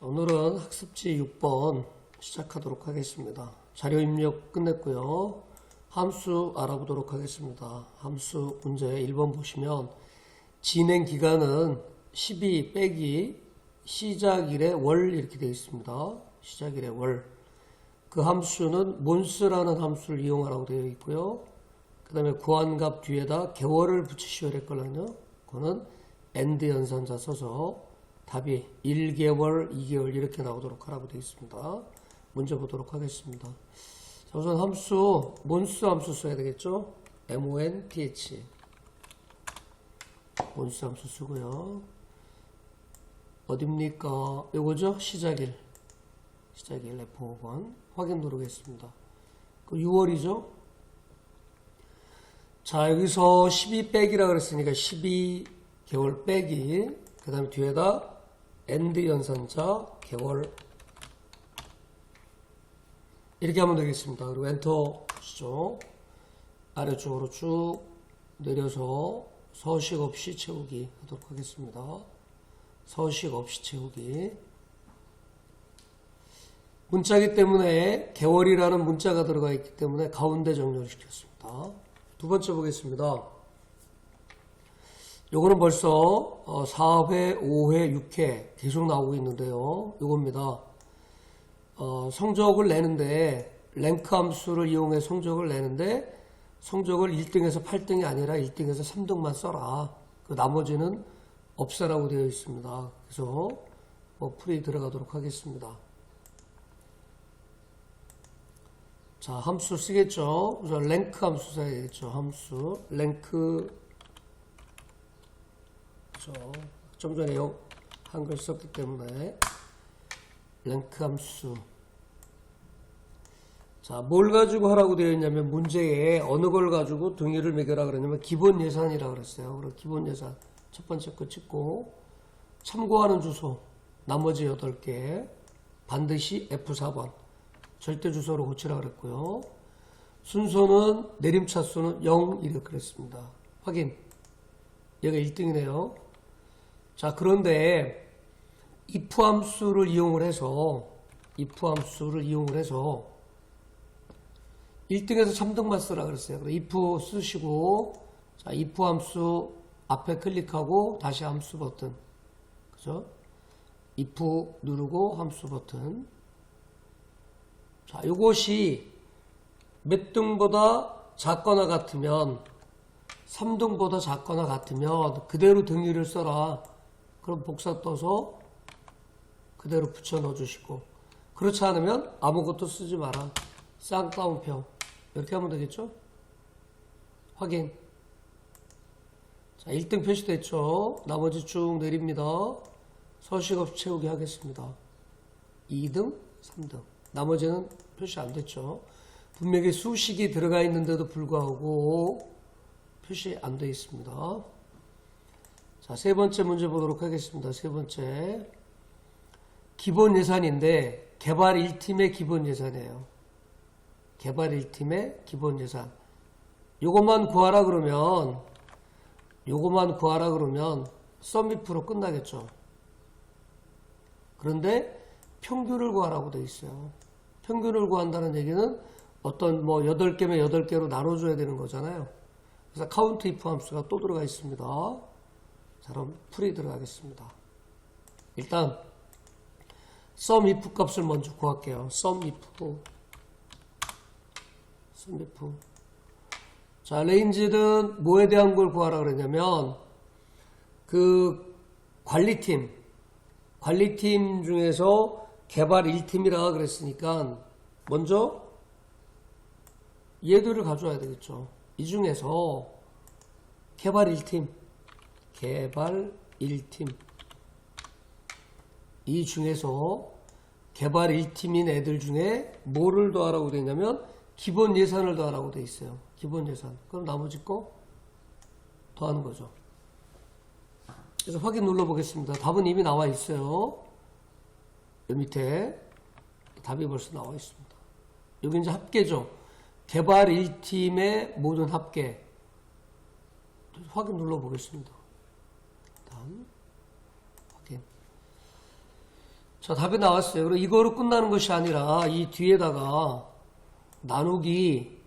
오늘은 학습지 6번 시작하도록 하겠습니다. 자료 입력 끝냈고요. 함수 알아보도록 하겠습니다. 함수 문제 1번 보시면 진행 기간은 12 빼기 시작일의 월 이렇게 되어 있습니다. 시작일의 월. 그 함수는 몬스라는 함수를 이용하라고 되어 있고요. 그 다음에 구한값 뒤에다 개월을 붙이시오 그랬거든요. 그거는 엔드 연산자 써서 답이 1개월, 2개월 이렇게 나오도록 하라고 되어 있습니다. 문제 보도록 하겠습니다. 자, 우선 함수, 몬스 함수 써야 되겠죠? month. 몬스 함수 쓰고요. 어딥니까? 요거죠? 시작일. 시작일 F5번. 확인 누르겠습니다. 그 6월이죠? 자, 여기서 12 빼기라 그랬으니까 12개월 빼기. 그 다음에 뒤에다 엔드 연산자 개월. 이렇게 하면 되겠습니다. 그리고 엔터 하시죠. 아래쪽으로 쭉 내려서 서식 없이 채우기 하도록 하겠습니다. 서식 없이 채우기. 문자기 때문에 개월이라는 문자가 들어가 있기 때문에 가운데 정렬을 시켰습니다. 두 번째 보겠습니다. 요거는 벌써 어, 4회, 5회, 6회 계속 나오고 있는데요. 요겁니다. 어, 성적을 내는데 랭크 함수를 이용해 성적을 내는데 성적을 1등에서 8등이 아니라 1등에서 3등만 써라. 그 나머지는 없애라고 되어 있습니다. 그래서 뭐 풀이 들어가도록 하겠습니다. 자, 함수 쓰겠죠. 우선 랭크 함수 써야겠죠. 함수 랭크. 좀 전에 요 한글 썼기 때문에 랭크 함수 자, 뭘 가지고 하라고 되어 있냐면 문제에 어느 걸 가지고 등위를 매겨라 그러냐면 기본 예산이라 그랬어요. 그럼 기본 예산 첫 번째 거 찍고 참고하는 주소 나머지 8개 반드시 F4번 절대 주소로 고치라 그랬고요. 순서는 내림차수는 0 이렇게 그랬습니다. 확인. 여기가 1등이네요. 자, 그런데 if 함수를 이용을 해서 if 함수를 이용을 해서 1등에서 3등만 쓰라 그랬어요. 그럼 if 쓰시고 자, if 함수 앞에 클릭하고 다시 함수 버튼. 그죠? if 누르고 함수 버튼. 자, 이것이 몇 등보다 작거나 같으면 3등보다 작거나 같으면 그대로 등위를 써라. 그럼 복사 떠서 그대로 붙여 넣어 주시고 그렇지 않으면 아무것도 쓰지 마라. 쌍따옴표 이렇게 하면 되겠죠? 확인. 자, 1등 표시됐죠? 나머지 쭉 내립니다. 서식 없이 채우기 하겠습니다. 2등, 3등. 나머지는 표시 안 됐죠? 분명히 수식이 들어가 있는데도 불구하고 표시 안 되어 있습니다. 자, 세 번째 문제 보도록 하겠습니다. 세 번째. 기본 예산인데, 개발 1팀의 기본 예산이에요. 개발 1팀의 기본 예산. 요것만 구하라 그러면, 요것만 구하라 그러면, 썸미프로 끝나겠죠. 그런데, 평균을 구하라고 되어 있어요. 평균을 구한다는 얘기는 어떤 뭐 8개면 8개로 나눠줘야 되는 거잖아요. 그래서 카운트 if 함수가 또 들어가 있습니다. 자, 그럼 풀이 들어가겠습니다. 일단 sum if 값을 먼저 구할게요. sum if sum if 자, 레인지는 뭐에 대한 걸 구하라 그랬냐면 그 관리팀 관리팀 중에서 개발 1팀이라 그랬으니까 먼저 얘들을 가져와야 되겠죠. 이 중에서 개발 1팀, 개발 1팀. 이 중에서 개발 1팀인 애들 중에 뭐를 더하라고 되어 있냐면 기본 예산을 더하라고 되어 있어요. 기본 예산. 그럼 나머지 거 더하는 거죠. 그래서 확인 눌러보겠습니다. 답은 이미 나와 있어요. 여기 밑에 답이 벌써 나와 있습니다. 여기 이제 합계죠. 개발 1팀의 모든 합계. 확인 눌러보겠습니다. 일단, 확인. 자, 답이 나왔어요. 그럼 이거로 끝나는 것이 아니라 이 뒤에다가 나누기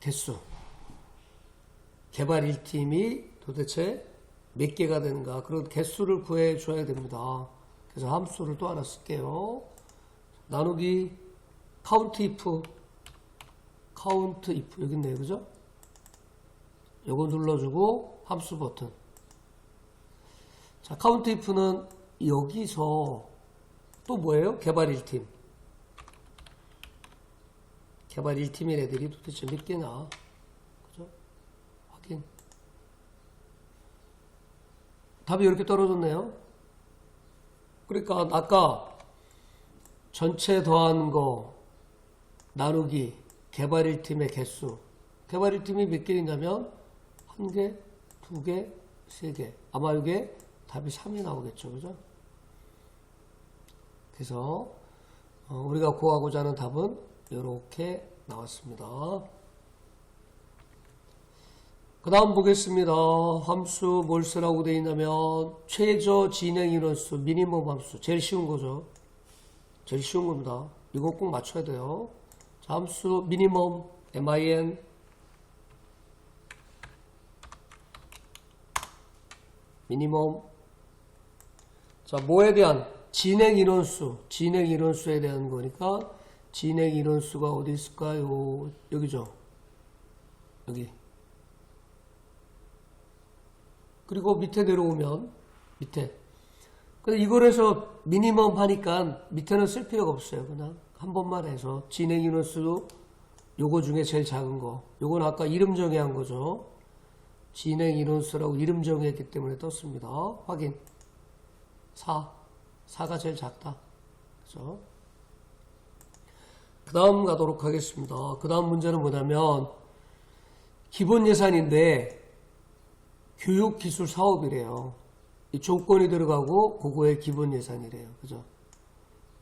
개수. 개발 1팀이 도대체 몇 개가 되는가. 그런 개수를 구해 줘야 됩니다. 그래서 함수를 또 하나 쓸게요. 나누기 카운트 if. 카운트 if. 여기 있네요. 그죠? 요거 눌러주고 함수 버튼. 자, 카운트 if는 여기서 또 뭐예요? 개발 1팀. 개발 1팀인 애들이 도대체 몇 개나? 그죠? 확인. 답이 이렇게 떨어졌네요. 그러니까 아까 전체 더한 거 나누기 개발 1팀의 개수. 개발 1팀이 몇 개있냐면 한 개, 두 개, 세 개. 아마 이게 답이 3이 나오겠죠. 그죠? 그래서 어, 우리가 구하고자 하는 답은 이렇게 나왔습니다. 그 다음 보겠습니다. 함수 뭘 쓰라고 되어 있냐면 최저 진행 인원수 미니멈 함수 제일 쉬운 거죠. 제일 쉬운 겁니다. 이거 꼭 맞춰야 돼요. 자, 함수 미니멈 min 미니멈. 자 뭐에 대한 진행 인원수 진행 인원수에 대한 거니까 진행 인원수가 어디 있을까요 여기죠. 여기. 그리고 밑에 내려오면 밑에. 근데 이걸 해서 미니멈 하니까 밑에는 쓸 필요가 없어요. 그냥 한 번만 해서 진행 인원수 요거 중에 제일 작은 거. 요건 아까 이름 정의한 거죠 진행 인원수라고 이름 정했기 때문에 떴습니다. 확인. 4. 4가 제일 작다. 그죠? 그 다음 가도록 하겠습니다. 그 다음 문제는 뭐냐면, 기본 예산인데, 교육기술 사업이래요. 이 조건이 들어가고, 그거의 기본 예산이래요. 그죠?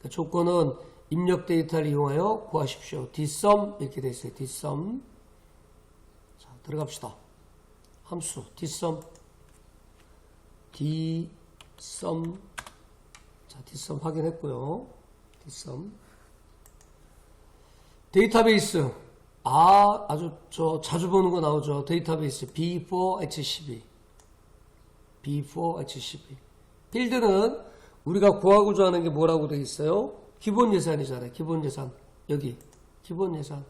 그 조건은 입력 데이터를 이용하여 구하십시오. 뒷섬, 이렇게 돼 있어요. 뒷섬. 자, 들어갑시다. 함수 뒷섬 뒷섬 자 뒷섬 확인했고요. 뒷섬 데이터베이스. 아 아주 저 자주 보는 거 나오죠. 데이터베이스 B4H12 B4H12 필드는 우리가 구하고자 하는 게 뭐라고 되어 있어요? 기본 예산이잖아요. 기본 예산. 여기. 기본 예산.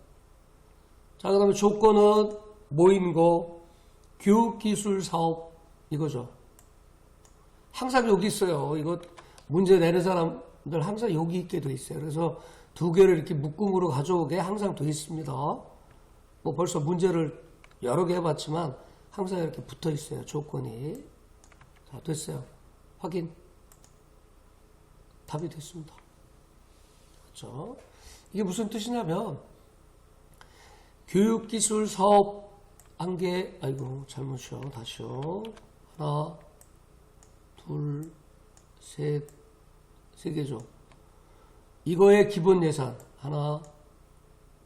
자 그 다음에 조건은 뭐인 거 교육기술 사업 이거죠. 항상 여기 있어요. 이거 문제 내는 사람들 항상 여기 있게 돼 있어요. 그래서 두 개를 이렇게 묶음으로 가져오게 항상 돼 있습니다. 뭐 벌써 문제를 여러 개 해봤지만 항상 이렇게 붙어 있어요. 조건이. 자, 됐어요. 확인. 답이 됐습니다. 그렇죠? 이게 무슨 뜻이냐면 교육기술 사업 한 개, 아이고, 잘못이요. 다시요. 하나, 둘, 셋, 세 개죠. 이거의 기본 예산. 하나,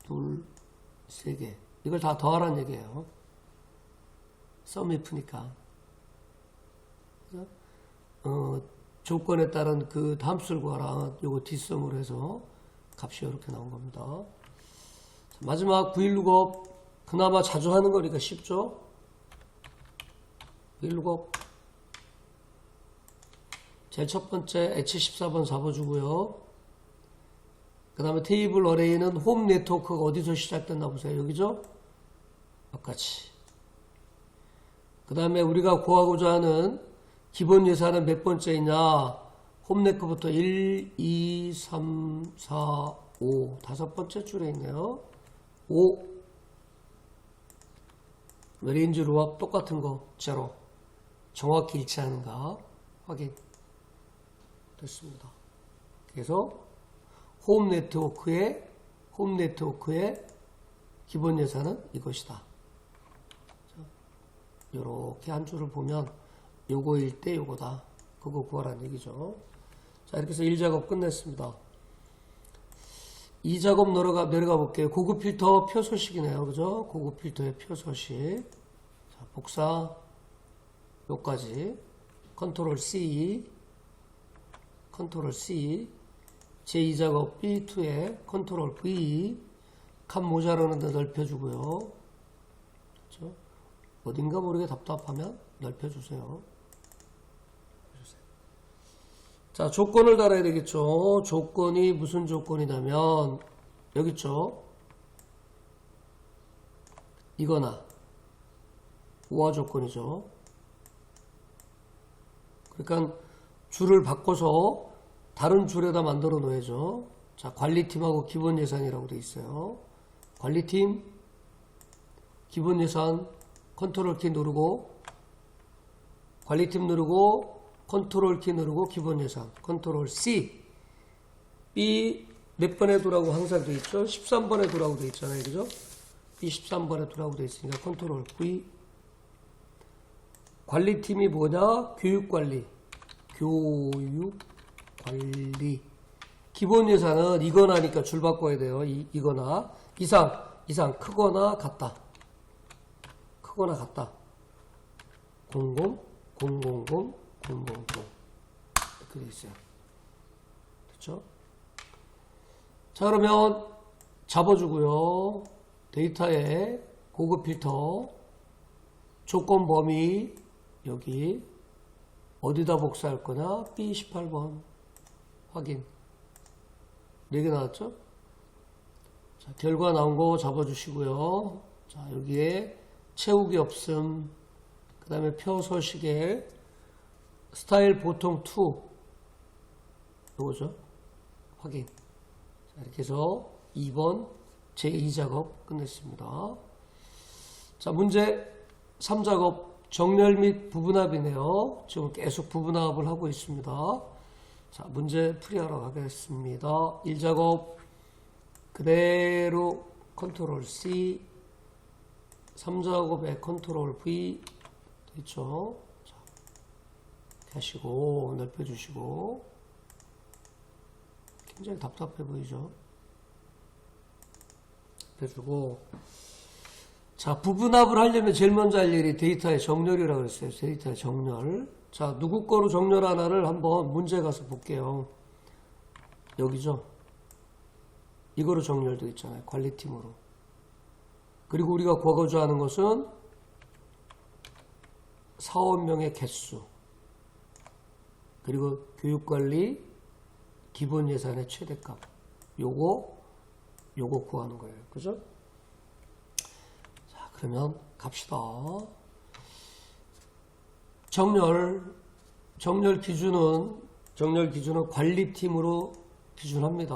둘, 세 개. 이걸 다 더하라는 얘기예요. 썸이프니까. 어, 조건에 따른 그 함수를 구하라. 요거 뒷섬으로 해서 값이 이렇게 나온 겁니다. 마지막 916업 그나마 자주 하는 거니까 쉽죠? 1곱 제일 첫 번째 H14번 잡아주고요. 그 다음에 테이블 어레이는 홈 네트워크가 어디서 시작됐나 보세요. 여기죠? 똑같이. 그 다음에 우리가 구하고자 하는 기본 예산은 몇 번째이냐? 홈 네트워크부터 1, 2, 3, 4, 5 다섯 번째 줄에 있네요. 5 레인지 루와 똑같은 거 제로 정확히 일치하는가 확인 됐습니다. 그래서 홈 네트워크의 홈 네트워크의 기본 예산은 이것이다. 이렇게 한 줄을 보면 요거일 때 요거다. 그거 구하라는 얘기죠. 자 이렇게 해서 1작업 끝냈습니다. 2작업 내려가, 내려가 볼게요. 고급 필터 표 소식이네요. 그죠? 고급 필터의 표 소식. 자, 복사. 요까지. 컨트롤 C. 컨트롤 C, 제2작업 B2에 컨트롤 V, 칸 모자라는 데 넓혀주고요. 그렇죠? 어딘가 모르게 답답하면 넓혀주세요. 자, 조건을 달아야 되겠죠. 조건이 무슨 조건이냐면, 여기 있죠. 이거나, 우화 조건이죠. 그러니까 줄을 바꿔서 다른 줄에다 만들어 놓아야죠. 자, 관리팀하고 기본 예산이라고 돼 있어요. 관리팀, 기본 예산, 컨트롤 키 누르고, 관리팀 누르고, 컨트롤 키 누르고, 기본 예산, 컨트롤 C. B 몇 번에 두라고 항상 돼 있죠? 13번에 두라고 돼 있잖아요. 그죠? B 13번에 두라고 돼 있으니까 컨트롤 V. 관리팀이 뭐냐? 교육관리. 교육관리. 기본 예산은 이거나니까 줄 바꿔야 돼요. 이, 이거나. 이상, 이상, 크거나 같다. 크거나 같다. 00, 000, 000, 000. 이렇게 돼 있어요. 그렇죠? 자, 그러면 잡아주고요. 데이터에 고급 필터, 조건 범위, 여기, 어디다 복사할 거냐? B18번. 확인. 4개 나왔죠? 자, 결과 나온 거 잡아주시고요. 자, 여기에 채우기 없음, 그 다음에 표 서식에 스타일 보통 2. 요거죠? 확인. 자, 이렇게 해서 2번 제2작업 끝냈습니다. 자, 문제 3작업 정렬 및 부분합이네요. 지금 계속 부분합을 하고 있습니다. 자, 문제 풀이하러 가겠습니다. 1작업 그대로 컨트롤 C 3작업에 컨트롤 V 됐죠? 자, 하시고 넓혀주시고 굉장히 답답해 보이죠? 넓혀주고 자, 부분합을 하려면 제일 먼저 할 일이 데이터의 정렬이라고 그랬어요. 데이터의 정렬. 자, 누구 거로 정렬 하나를 한번 문제 가서 볼게요. 여기죠. 이거로 정렬되어 있잖아요. 관리팀으로. 그리고 우리가 과거주하는 것은 사원명의 개수. 그리고 교육관리 기본 예산의 최대값. 요거, 요거 구하는 거예요. 그죠? 자, 그러면 갑시다. 정렬, 정렬 기준은, 정렬 기준은 관리팀으로 기준합니다.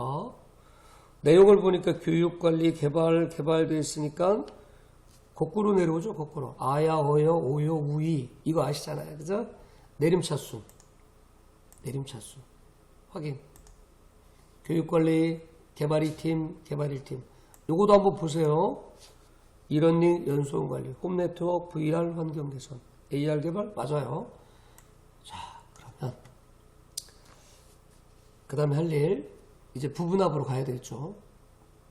내용을 보니까 교육관리, 개발, 개발되어 있으니까 거꾸로 내려오죠, 거꾸로. 아야, 어여, 오요, 우이. 이거 아시잖아요. 그죠? 내림차수. 내림차수. 확인. 교육관리, 개발이 팀, 개발일 팀. 요거도 한번 보세요. 이런닝 연소음 관리, 홈 네트워크, VR 환경 개선, AR 개발 맞아요. 자, 그러면 그 다음에 할 일 이제 부분합으로 가야 되겠죠.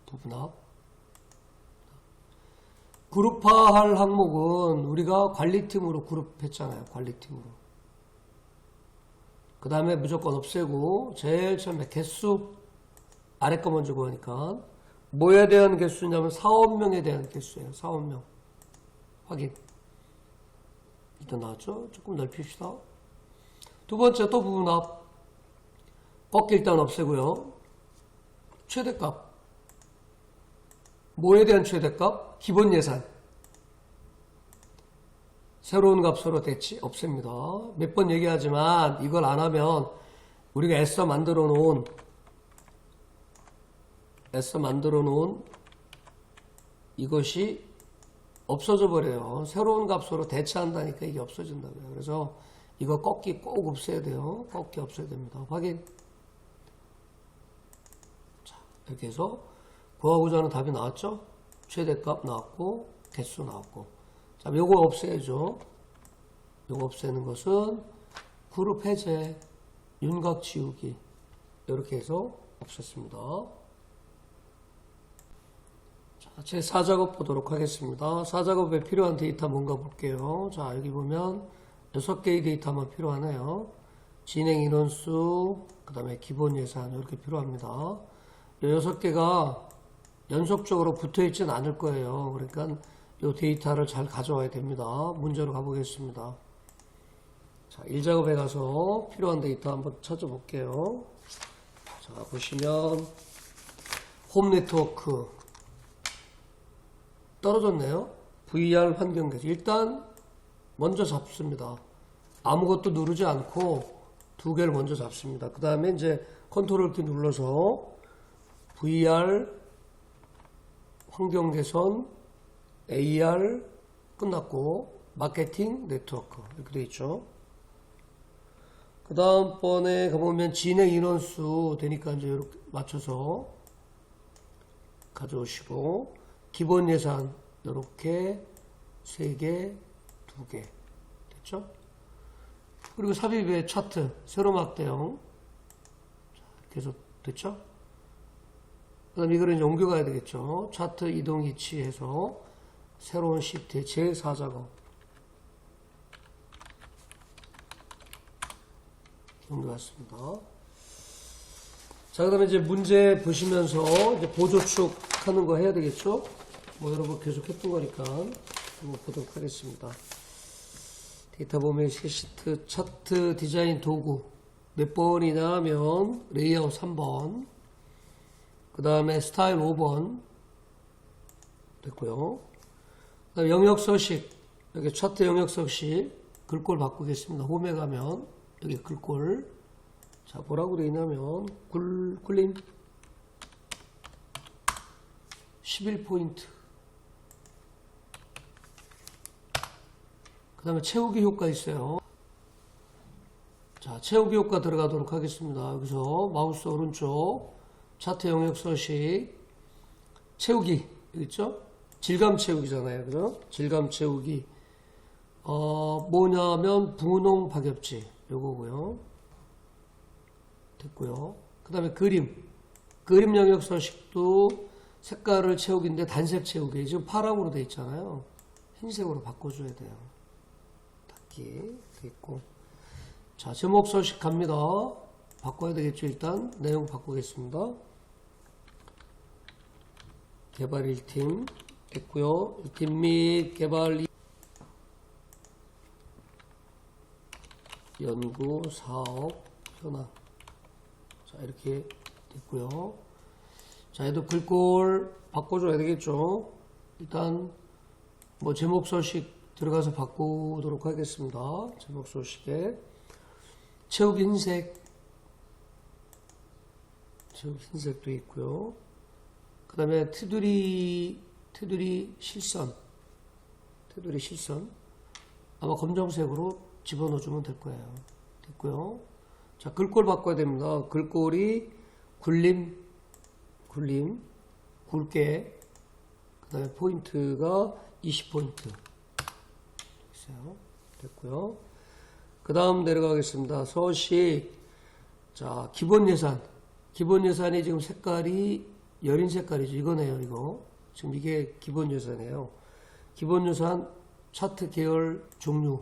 부분합. 그룹화할 항목은 우리가 관리팀으로 그룹했잖아요. 관리팀으로. 그 다음에 무조건 없애고 제일 처음에 개수 아래 거 먼저 구하니까 뭐에 대한 개수냐면 사업명에 대한 개수예요. 사업명. 확인. 일단 나왔죠? 조금 넓힙시다. 두 번째 또 부분합. 꺾기 일단 없애고요. 최대값. 뭐에 대한 최대값? 기본 예산. 새로운 값으로 대치 없앱니다. 몇 번 얘기하지만 이걸 안 하면 우리가 애써 만들어 놓은 애써 만들어 놓은 이것이 없어져 버려요. 새로운 값으로 대체한다니까 이게 없어진다고요. 그래서 이거 꺾기 꼭 없애야 돼요. 꺾기 없애야 됩니다. 확인. 자, 이렇게 해서 구하고자 하는 답이 나왔죠? 최대값 나왔고 개수 나왔고 자, 요거 없애야죠. 요거 없애는 것은 그룹 해제, 윤곽 지우기 이렇게 해서 없앴습니다. 제 4작업 보도록 하겠습니다. 4작업에 필요한 데이터 뭔가 볼게요. 자, 여기 보면 6개의 데이터만 필요하네요. 진행 인원수, 그 다음에 기본 예산 이렇게 필요합니다. 요 여섯 개가 연속적으로 붙어 있지는 않을 거예요. 그러니까 이 데이터를 잘 가져와야 됩니다. 문제로 가보겠습니다. 자, 일작업에 가서 필요한 데이터 한번 찾아볼게요. 자, 보시면 홈 네트워크 떨어졌네요. VR 환경 계정. 일단 먼저 잡습니다. 아무것도 누르지 않고 두 개를 먼저 잡습니다. 그 다음에 이제 컨트롤 키 눌러서 VR 환경 개선 AR 끝났고 마케팅 네트워크 이렇게 돼 있죠. 그 다음번에 가보면 진행 인원수 되니까 이제 이렇게 맞춰서 가져오시고 기본 예산 이렇게 세 개, 두 개 됐죠? 그리고 삽입의 차트 세로 막대형 해서 됐죠? 그 다음에 이거를 이제 옮겨가야 되겠죠? 차트 이동 위치해서 새로운 시트의 제4 작업 옮겨왔습니다. 자, 그 다음에 이제 문제 보시면서 이제 보조축 하는 거 해야 되겠죠? 뭐 여러분 계속 했던 거니까 한번 보도록 하겠습니다. 데이터 보면 시트 차트 디자인 도구 몇 번이냐 하면 레이아웃 3번 그 다음에 스타일 5번 됐고요. 영역 서식 여기 차트 영역 서식 글꼴 바꾸겠습니다. 홈에 가면 여기 글꼴 자 뭐라고 되어 있냐면 굴, 굴림 11포인트 그 다음에 채우기 효과 있어요 자 채우기 효과 들어가도록 하겠습니다 여기서 마우스 오른쪽 차트 영역 서식 채우기 있죠 질감 채우기잖아요 그죠 질감 채우기 어 뭐냐면 분홍 박엽지 요거고요 됐고요. 그 다음에 그림. 그림 영역 서식도 색깔을 채우기인데 단색 채우기. 지금 파랑으로 돼 있잖아요. 흰색으로 바꿔줘야 돼요. 닫기. 됐고. 자, 제목 서식 갑니다. 바꿔야 되겠죠, 일단. 내용 바꾸겠습니다. 개발 1팀. 됐고요. 1팀 및 개발 연구, 사업, 현황. 자, 이렇게 됐고요. 자, 얘도 글꼴 바꿔줘야 되겠죠. 일단, 뭐, 제목 서식 들어가서 바꾸도록 하겠습니다. 제목 서식에. 채우기 흰색. 채우기 흰색도 있고요. 그 다음에 테두리, 테두리 실선. 테두리 실선. 아마 검정색으로 집어넣어주면 될 거예요. 됐고요. 자, 글꼴 바꿔야 됩니다. 글꼴이 굴림, 굴림, 굵게, 그 다음에 포인트가 20포인트. 됐어요. 됐고요. 그 다음 내려가겠습니다. 서식. 자, 기본 예산. 기본 예산이 지금 색깔이 여린 색깔이죠. 이거네요, 이거. 지금 이게 기본 예산이에요. 기본 예산 차트 계열 종류.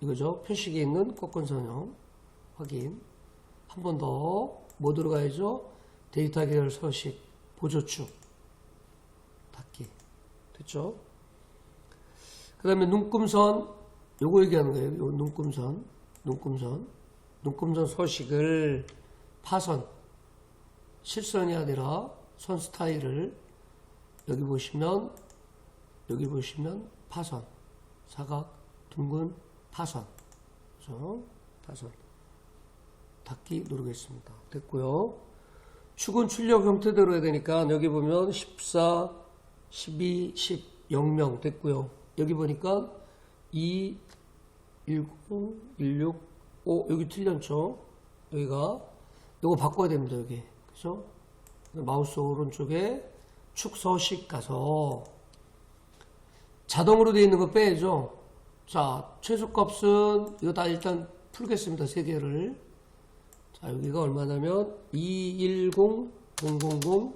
이거죠. 표식이 있는 꽃건선형 확인. 한 번 더 뭐 들어가야죠? 데이터 계열 서식 보조축 닫기 됐죠? 그 다음에 눈금선 요거 얘기하는 거예요. 요 눈금선 눈금선 눈금선 서식을 파선 실선이 아니라 선 스타일을 여기 보시면 여기 보시면 파선 사각 둥근 파선. 그죠? 파선. 닫기 누르겠습니다. 됐고요. 축은 출력 형태대로 해야 되니까 여기 보면 14, 12, 10, 0명 됐고요. 여기 보니까 2, 10, 16, 5 여기 틀렸죠? 여기가 이거 바꿔야 됩니다. 여기 그죠? 마우스 오른쪽에 축 서식 가서 자동으로 되어 있는 거 빼야죠. 자, 최소값은 이거 다 일단 풀겠습니다. 세 개를. 자, 여기가 얼마냐면 210 000 000.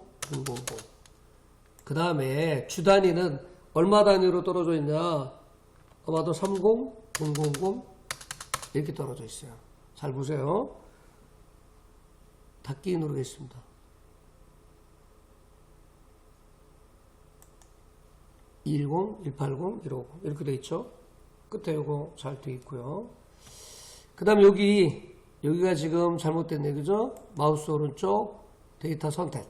그 다음에 주 단위는 얼마 단위로 떨어져 있냐? 아마도 30 000 이렇게 떨어져 있어요. 잘 보세요. 닫기 누르겠습니다. 210, 180, 150 이렇게 돼 있죠. 끝에 요거 잘 돼 있고요. 그 다음에 여기 여기가 지금 잘못됐네 그죠? 마우스 오른쪽 데이터 선택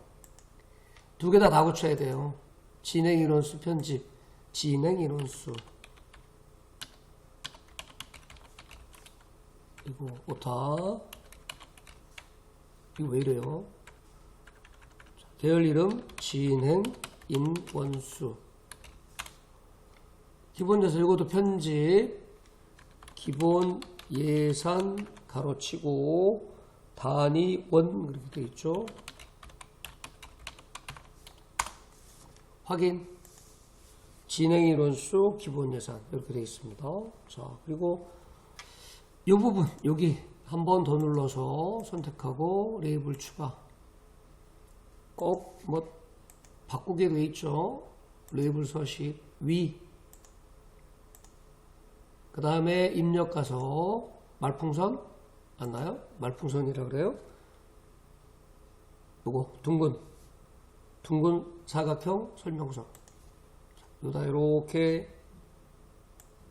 두 개 다 다 고쳐야 돼요. 진행 인원수 편집 진행 인원수. 이거 오타. 이거 왜 이래요? 자, 계열 이름 진행 인원수. 기본 예산 이것도 편집. 기본 예산 가로치고 단위 원 그렇게 되어 있죠. 확인 진행 인원수 기본 예산 이렇게 되어 있습니다. 자 그리고 이 부분 여기 한 번 더 눌러서 선택하고 레이블 추가 꼭 뭐 바꾸게 돼 있죠. 레이블 서식 위 그 다음에 입력 가서 말풍선 맞나요? 말풍선이라 그래요. 요거 둥근 둥근 사각형 설명서 요다 이렇게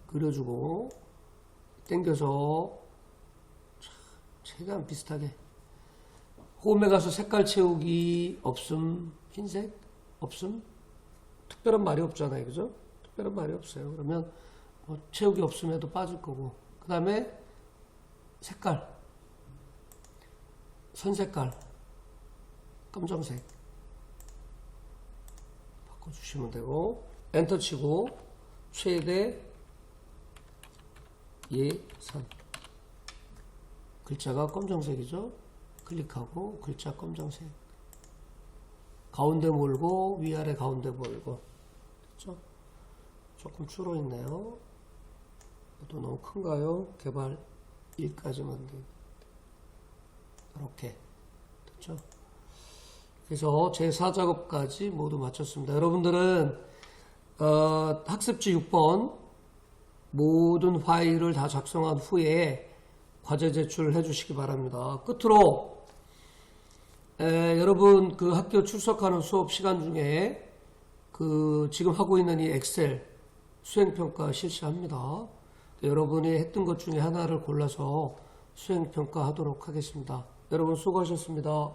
그려주고 당겨서 최대한 비슷하게. 홈에 가서 색깔 채우기 없음 흰색 없음? 특별한 말이 없잖아요 그죠? 특별한 말이 없어요. 그러면 뭐 채우기 없음에도 빠질 거고. 그 다음에 색깔. 선 색깔. 검정색. 바꿔주시면 되고 엔터 치고 최대 예산 글자가 검정색이죠 클릭하고 글자 검정색 가운데 몰고 위아래 가운데 몰고 그렇죠? 조금 줄어 있네요 또 너무 큰가요? 개발 1까지만 이렇게 됐죠? 그래서 제 4작업까지 모두 마쳤습니다. 여러분들은 어, 학습지 6번 모든 파일을 다 작성한 후에 과제 제출해 주시기 바랍니다. 끝으로 에, 여러분 그 학교 출석하는 수업 시간 중에 그 지금 하고 있는 이 엑셀 수행평가 실시합니다. 여러분이 했던 것 중에 하나를 골라서 수행평가 하도록 하겠습니다. 여러분 수고하셨습니다.